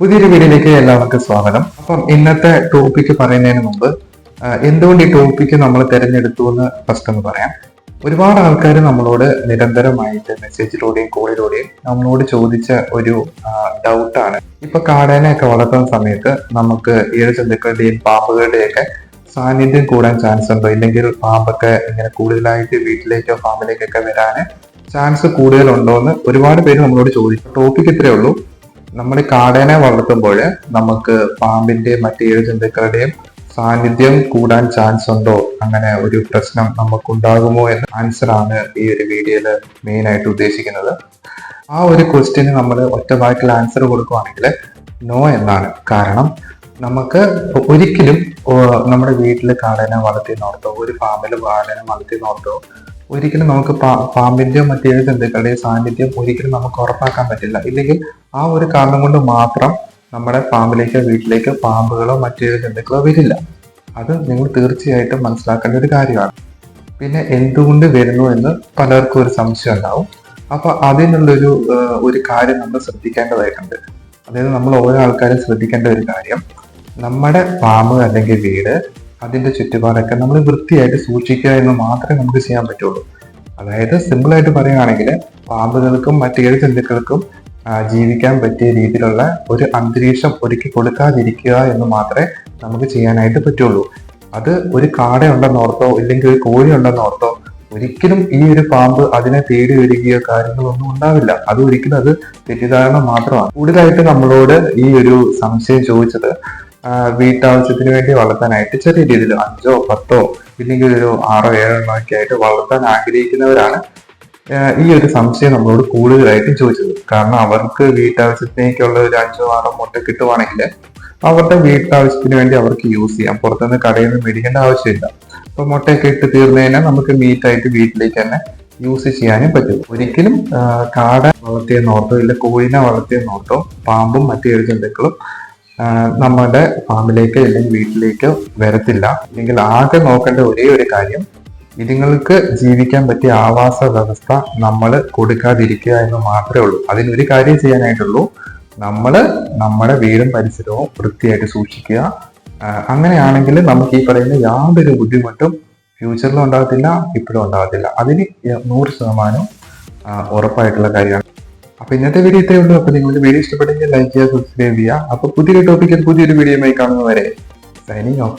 പുതിയൊരു വീഡിയോയിലേക്ക് എല്ലാവർക്കും സ്വാഗതം. അപ്പം ഇന്നത്തെ ടോപ്പിക്ക് പറയുന്നതിന് മുമ്പ് എന്തുകൊണ്ട് ഈ ടോപ്പിക്ക് നമ്മൾ തിരഞ്ഞെടുത്തു എന്ന് ഫസ്റ്റ് ഒന്ന് പറയാം. ഒരുപാട് ആൾക്കാർ നമ്മളോട് നിരന്തരമായിട്ട് മെസ്സേജിലൂടെയും കോളിലൂടെയും നമ്മളോട് ചോദിച്ച ഒരു ഡൗട്ടാണ് ഇപ്പൊ കാടേനെയൊക്കെ വളർത്തുന്ന സമയത്ത് നമുക്ക് ഇഴജന്തുക്കളുടെയും പാമ്പുകളുടെയും ഒക്കെ സാന്നിധ്യം കൂടാൻ ചാൻസ് ഉണ്ടോ? ഇല്ലെങ്കിൽ പാമ്പൊക്കെ ഇങ്ങനെ കൂടുതലായിട്ട് വീട്ടിലേക്കോ ഫാമിലേക്കൊക്കെ വരാൻ ചാൻസ് കൂടുതലുണ്ടോ എന്ന് ഒരുപാട് പേര് നമ്മളോട് ചോദിച്ചു. ടോപ്പിക് ഇത്രയേ ഉള്ളൂ. നമ്മൾ ഈ കാടേനെ വളർത്തുമ്പോൾ നമുക്ക് പാമ്പിന്റെയും മറ്റ് ഏഴ് ജന്തുക്കളുടെയും സാന്നിധ്യം കൂടാൻ ചാൻസ് ഉണ്ടോ? അങ്ങനെ ഒരു പ്രശ്നം നമുക്കുണ്ടാകുമോ എന്ന ആൻസർ ആണ് ഈ ഒരു വീഡിയോയിൽ മെയിൻ ആയിട്ട് ഉദ്ദേശിക്കുന്നത്. ആ ഒരു ക്വസ്റ്റ്യന് നമ്മൾ ഒറ്റ വാക്കിൽ ആൻസർ കൊടുക്കുവാണെങ്കിൽ നോ എന്നാണ്. കാരണം നമുക്ക് ഒരിക്കലും നമ്മുടെ വീട്ടിൽ കാടേനെ വളർത്തി നോർത്തോ ഒരു ഫാമിൽ വളർത്തി വളർത്തിയെന്നോർത്തോ ഒരിക്കലും നമുക്ക് പാമ്പിന്റെയോ മറ്റേത് ജന്തുക്കളുടെയോ സാന്നിധ്യം ഒരിക്കലും നമുക്ക് ഉറപ്പാക്കാൻ പറ്റില്ല. ഇല്ലെങ്കിൽ ആ ഒരു കാരണം കൊണ്ട് മാത്രം നമ്മുടെ പാമ്പിലേക്കോ വീട്ടിലേക്കോ പാമ്പുകളോ മറ്റേത് ജന്തുക്കളോ വരില്ല. അത് നിങ്ങൾ തീർച്ചയായിട്ടും മനസ്സിലാക്കേണ്ട ഒരു കാര്യമാണ്. പിന്നെ എന്തുകൊണ്ട് വരുന്നു എന്ന് പലർക്കും ഒരു സംശയം ഉണ്ടാവും. അപ്പൊ അതിനുള്ളൊരു ഒരു കാര്യം നമ്മൾ ശ്രദ്ധിക്കേണ്ടതായിട്ടുണ്ട്. അതായത് നമ്മൾ ഓരോ ആൾക്കാരും ശ്രദ്ധിക്കേണ്ട ഒരു കാര്യം നമ്മുടെ ഫാം അല്ലെങ്കിൽ വീട് അതിന്റെ ചുറ്റുപാടൊക്കെ നമ്മൾ വൃത്തിയായിട്ട് സൂക്ഷിക്കുക എന്ന് മാത്രമേ നമുക്ക് ചെയ്യാൻ പറ്റുള്ളൂ. അതായത് സിമ്പിൾ ആയിട്ട് പറയുകയാണെങ്കിൽ പാമ്പുകൾക്കും മറ്റേത് ജന്തുക്കൾക്കും ജീവിക്കാൻ പറ്റിയ രീതിയിലുള്ള ഒരു അന്തരീക്ഷം ഒരുക്കി കൊടുക്കാതിരിക്കുക എന്ന് മാത്രമേ നമുക്ക് ചെയ്യാനായിട്ട് പറ്റുള്ളൂ. അത് ഒരു കാട ഉണ്ടെന്നോർത്തോ ഇല്ലെങ്കിൽ ഒരു കോഴി ഉണ്ടെന്നോർത്തോ ഒരിക്കലും ഈ ഒരു പാമ്പ് അതിനെ തേടി വരികയോ കാര്യങ്ങളൊന്നും ഉണ്ടാവില്ല. അത് ഒരിക്കലും അത് തെറ്റിദ്ധാരണ മാത്രമാണ്. കൂടുതലായിട്ട് നമ്മളോട് ഈ ഒരു സംശയം ചോദിച്ചത് വീട്ടാവശ്യത്തിന് വേണ്ടി വളർത്താനായിട്ട് ചെറിയ രീതിയിൽ അഞ്ചോ പത്തോ ഇല്ലെങ്കിൽ ഒരു ആറോ ഏഴോ എണ്ണമൊക്കെ ആയിട്ട് വളർത്താൻ ആഗ്രഹിക്കുന്നവരാണ്. ഈ ഒരു സംശയം നമ്മളോട് കൂടുതലായിട്ടും ചോദിച്ചത്. കാരണം അവർക്ക് വീട്ടാവശ്യത്തിനേക്കുള്ള ഒരു അഞ്ചോ ആറോ മുട്ട കിട്ടുവാണെങ്കിൽ അവരുടെ വീട്ടാവശ്യത്തിന് വേണ്ടി അവർക്ക് യൂസ് ചെയ്യാം. പുറത്തുനിന്ന് കടയിൽ നിന്ന് മേടിക്കേണ്ട ആവശ്യമില്ല. അപ്പൊ മുട്ടയൊക്കെ ഇട്ട് തീർന്നു നമുക്ക് മീറ്റായിട്ട് വീട്ടിലേക്ക് തന്നെ യൂസ് ചെയ്യാനും പറ്റും. ഒരിക്കലും കാട വളർത്തിയെന്നോർത്തോ ഇല്ല കോഴിനെ നോട്ടോ പാമ്പും മറ്റു ജന്തുക്കളും നമ്മുടെ ഫാമിലേക്ക് അല്ലെങ്കിൽ വീട്ടിലേക്ക് വരത്തില്ല. അല്ലെങ്കിൽ ആകെ നോക്കേണ്ട ഒരേ ഒരു കാര്യം ഇതുങ്ങൾക്ക് ജീവിക്കാൻ പറ്റിയ ആവാസ വ്യവസ്ഥ നമ്മൾ കൊടുക്കാതിരിക്കുക എന്ന് മാത്രമേ ഉള്ളൂ. അതിനൊരു കാര്യം ചെയ്യാനായിട്ടുള്ളൂ. നമ്മൾ നമ്മുടെ വീടും പരിസരവും വൃത്തിയായിട്ട് സൂക്ഷിക്കുക. അങ്ങനെയാണെങ്കിൽ നമുക്ക് ഈ പറയുന്ന യാതൊരു ബുദ്ധിമുട്ടും ഫ്യൂച്ചറിലും ഉണ്ടാകത്തില്ല ഇപ്പോഴും ഉണ്ടാകത്തില്ല. അതിന് നൂറ് ശതമാനം ഉറപ്പായിട്ടുള്ള കാര്യമാണ്. അപ്പൊ ഇന്നത്തെ വീഡിയോ ഇത്രയേ ഉള്ളൂ. അപ്പൊ നിങ്ങൾക്ക് വീഡിയോ ഇഷ്ടപ്പെട്ടെങ്കിൽ ലൈക്ക് ചെയ്യുക സബ്സ്ക്രൈബ് ചെയ്യുക. അപ്പൊ പുതിയൊരു ടോപ്പിക്കിൽ പുതിയൊരു വീഡിയോ വീഡിയോയുമായി കാണുന്നവരെ സൈനിങ് ഓഫ്